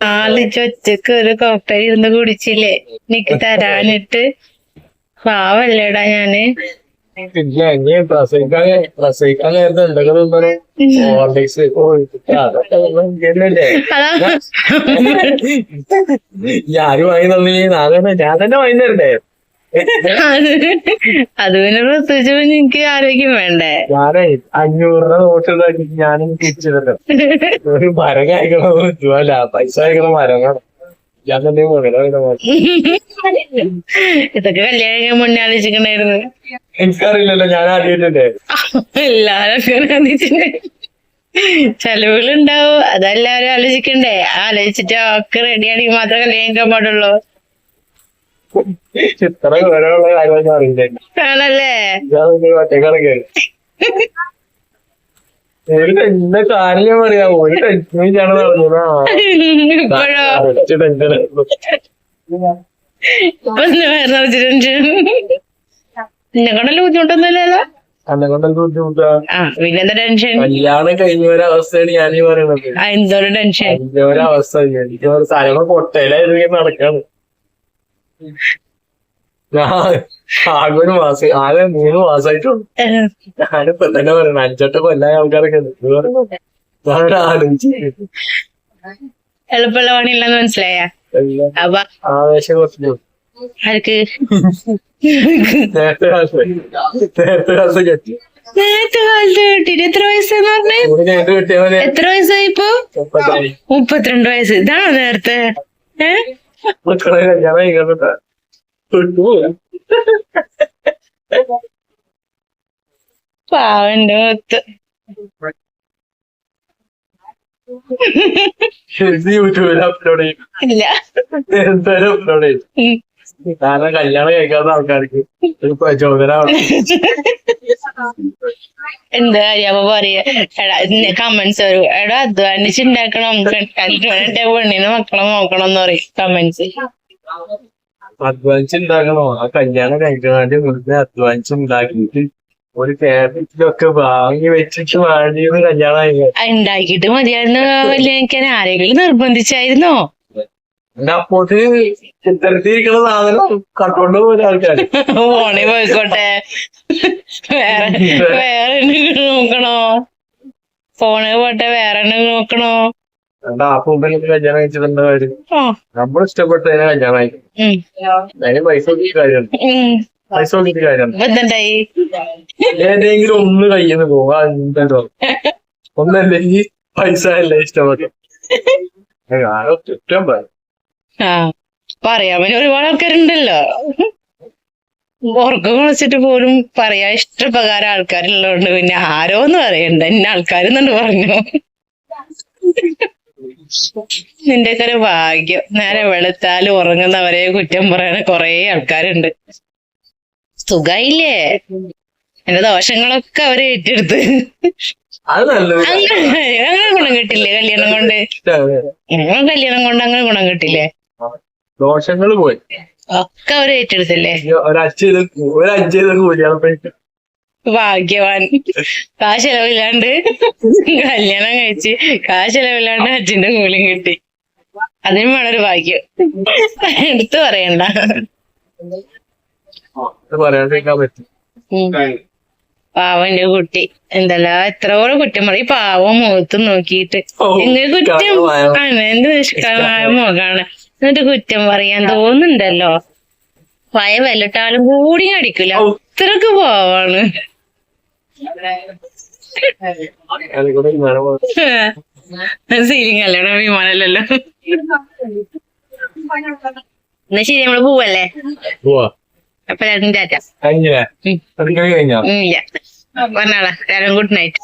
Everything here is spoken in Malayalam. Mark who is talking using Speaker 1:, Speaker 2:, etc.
Speaker 1: ആളിച്ച് ഒറ്റയ്ക്ക് ഒരു കോക്ടെയിൽ ഇരുന്ന് കുടിച്ചില്ലേ? എനിക്ക് തരാനിട്ട്. പാവല്ലേടാ ഞാൻ.
Speaker 2: പിന്നെ ഇനി പ്രസവിക്കാൻ നേരത്തെ ഞാൻ വാങ്ങി തന്നെ ഞാൻ തന്നെ വാങ്ങി തരണ്ടേ?
Speaker 1: അത് പിന്നെ പ്രത്യേകിച്ച് എനിക്ക് ആരോഗ്യം വേണ്ടേ?
Speaker 2: ഞാനേ അഞ്ഞൂറ് രൂപ നോട്ട് ഉണ്ടാക്കി ഞാനും ഒരു മരം കഴിക്കണം അല്ല പൈസ കഴിക്കണം മരം കാണാം
Speaker 1: ഇതൊക്കെ കല്യാണം മുന്നേ ആലോചിക്കണായിരുന്നു
Speaker 2: എനിക്കറിയില്ലല്ലോ ഞാൻ ആദ്യമായിട്ടല്ലേ.
Speaker 1: എല്ലാരും ചെലവുകളുണ്ടാവും അതെല്ലാരും ആലോചിക്കണ്ടേ? ആലോചിച്ചിട്ട് ഒക്കെ റെഡിയാണെങ്കിൽ മാത്രമേ കല്യാണം കഴിക്കാൻ പാടുള്ളൂ.
Speaker 2: ഇത്ര വിവരമുള്ള കാര്യമൊന്നും അറിയില്ലേ.
Speaker 1: ആണല്ലേ?
Speaker 2: ഞാൻ ഒറ്റക്കിടക്കെ ഒരു ടെൻഷന്റെ കാര്യം പറയാ ഒരു ടെൻഷനും ടെൻഷൻ.
Speaker 1: എന്താ എന്നെ കൊണ്ടല്ല ബുദ്ധിമുട്ടൊന്നുമില്ലല്ലോ
Speaker 2: ബുദ്ധിമുട്ടാ
Speaker 1: പിന്നെന്താ
Speaker 2: കല്യാണം കഴിഞ്ഞ ഒരവസ്ഥയാണ് ഞാൻ ഈ പറയണത്.
Speaker 1: ആ എന്തോരം ടെൻഷൻ.
Speaker 2: ഒരവസ്ഥ എനിക്ക് ഒരു സ്ഥലങ്ങൾ പൊട്ടയിലായിരുന്നു നടക്കാണ്. ആകെ ഒരു മാസം ആകെ മൂന്ന് മാസമായിട്ടുള്ളൂ. ഞാനിപ്പോ തന്നെ പറയണ അഞ്ചെട്ട് കൊല്ലായ ആൾക്കാരൊക്കെ ഉണ്ട്. ഞാനൊരു ആലോചിച്ച്?
Speaker 1: എളുപ്പമുള്ള പണിയില്ലെന്ന് മനസ്സിലായ അപ്പൊ.
Speaker 2: ആവേശം കുറച്ചു.
Speaker 1: ആർക്ക്?
Speaker 2: നേരത്തെ കാലത്ത്. നേരത്തെ കാലത്ത് കെട്ടി.
Speaker 1: നേരത്തെ കാലത്ത് കിട്ടിട്ട് എത്ര വയസ്സെന്ന് പറഞ്ഞേ? എത്ര വയസ്സായി ഇപ്പൊ? മുപ്പത്തിരണ്ട് വയസ്സ്. ഇതാണോ നേരത്തെ? ഏ?
Speaker 2: മക്കളെ കല്യാണം കഴിക്കണ്ട വിട്ടുപോയി
Speaker 1: പാവന്റെ മുത്ത്
Speaker 2: ഇത് യൂട്യൂബിൽ അപ്ലോഡ് ചെയ്യും
Speaker 1: ഇല്ല.
Speaker 2: എന്തായാലും അപ്ലോഡ് ചെയ്യും കാരണം കല്യാണം കഴിക്കാത്ത ആൾക്കാർക്ക് ഒരു പ്രചോദനമാണ്
Speaker 1: എന്താ അറിയാ അപ്പൊ പറയാ. കമന്റ്സ് വരും. എടാ അധ്വാനിച്ച് ഉണ്ടാക്കണം പെണ്ണിനെ മക്കളെ നോക്കണം എന്ന് പറയും കമന്റ്സ്
Speaker 2: അധ്വാനിച്ച് ഉണ്ടാക്കണോ? ആ കല്യാണം കഴിക്കണാണ്ട് വെറുതെ അധ്വാനിച്ച് ഉണ്ടാക്കിയിട്ട് ഒരു കേരളത്തിലൊക്കെ വാങ്ങി വെച്ചിട്ട് വാങ്ങിയത് കല്യാണം
Speaker 1: ഉണ്ടാക്കിയിട്ട് മതിയായിരുന്നു. കല്യാണിക്കാൻ ആരെങ്കിലും നിർബന്ധിച്ചായിരുന്നോ?
Speaker 2: അപ്പോട്ട് ചിത്രത്തിരിക്കുന്ന സാധനം കണ്ടോണ്ട് പോലെ ആൾക്കാർ
Speaker 1: പോണേ പോയിക്കോട്ടെ. വേറെ വേറെ നോക്കണോ? ഫോണ് പോട്ടെ വേറെ നോക്കണോ?
Speaker 2: കല്യാണം കഴിച്ചിട്ടുണ്ട് കാര്യം. നമ്മൾ ഇഷ്ടപ്പെട്ടതിനെ കല്യാണം കഴിക്കും
Speaker 1: ഉം.
Speaker 2: അതിന് പൈസ നോക്കിയിട്ട് ഏതെങ്കിലും ഒന്ന് കയ്യിൽ നിന്ന് എന്തോ ഒന്നല്ലെങ്കിൽ പൈസ അല്ലേ ഇഷ്ടപ്പെട്ടു
Speaker 1: ആ. പറയാൻ ഒരുപാട് ആൾക്കാരുണ്ടല്ലോ. ഉറക്കം വിളിച്ചിട്ട് പോലും പറയാൻ ഇഷ്ടപ്രകാരം ആൾക്കാരുള്ളതുകൊണ്ട് പിന്നെ ആരോന്ന് പറയണ്ട. എന്നെ ആൾക്കാരെന്നുണ്ട് പറഞ്ഞു. നിന്റെ ഒക്കെ ഒരു ഭാഗ്യം. നേരെ വെളുത്താൽ ഉറങ്ങുന്നവരെ കുറ്റം പറയണ കൊറേ ആൾക്കാരുണ്ട്. സുഖായില്ലേ? എന്റെ ദോഷങ്ങളൊക്കെ അവർ ഏറ്റെടുത്ത്. അങ്ങനെ അങ്ങനെ ഗുണം കിട്ടില്ലേ കല്യാണം കൊണ്ട്? ഞങ്ങൾ കല്യാണം കൊണ്ട് അങ്ങനെ ഗുണം കിട്ടില്ലേ?
Speaker 2: ദോഷങ്ങൾ പോയി.
Speaker 1: ഒക്കെ അവർ ഏറ്റെടുത്തില്ലേ? ഭാഗ്യവാൻ. കാ ചെലവില്ലാണ്ട് കല്യാണം കഴിച്ച് കാ ചെലവില്ലാണ്ട് അച്ഛന്റെ കൂലിയും കിട്ടി. അതിനും വേണൊരു ഭാഗ്യം. എടുത്തു പറയണ്ട. പാവന്റെ കുട്ടി. എന്തല്ല എത്ര കൂടെ കുറ്റം പറയും ഈ പാവം മുഖത്ത് നോക്കിയിട്ട്. എങ്ങനെ കുറ്റം എന്ത് നിഷ്കളമായ മുഖാണ്. എന്നിട്ട് കുറ്റം പറയാൻ തോന്നുന്നുണ്ടല്ലോ? പയ വെല്ലിട്ടാലും കൂടി അടിക്കില്ല അത്രയ്ക്ക് പോവാണ്. സീലിംഗ് അല്ലേ വിമാനല്ലോ എന്നാ ശരി നമ്മൾ പോവല്ലേ?
Speaker 2: പോവാ.
Speaker 1: അപ്പൊ രണ്ടും ടാറ്റ. ഇല്ല. പറഞ്ഞാളാ. Good night.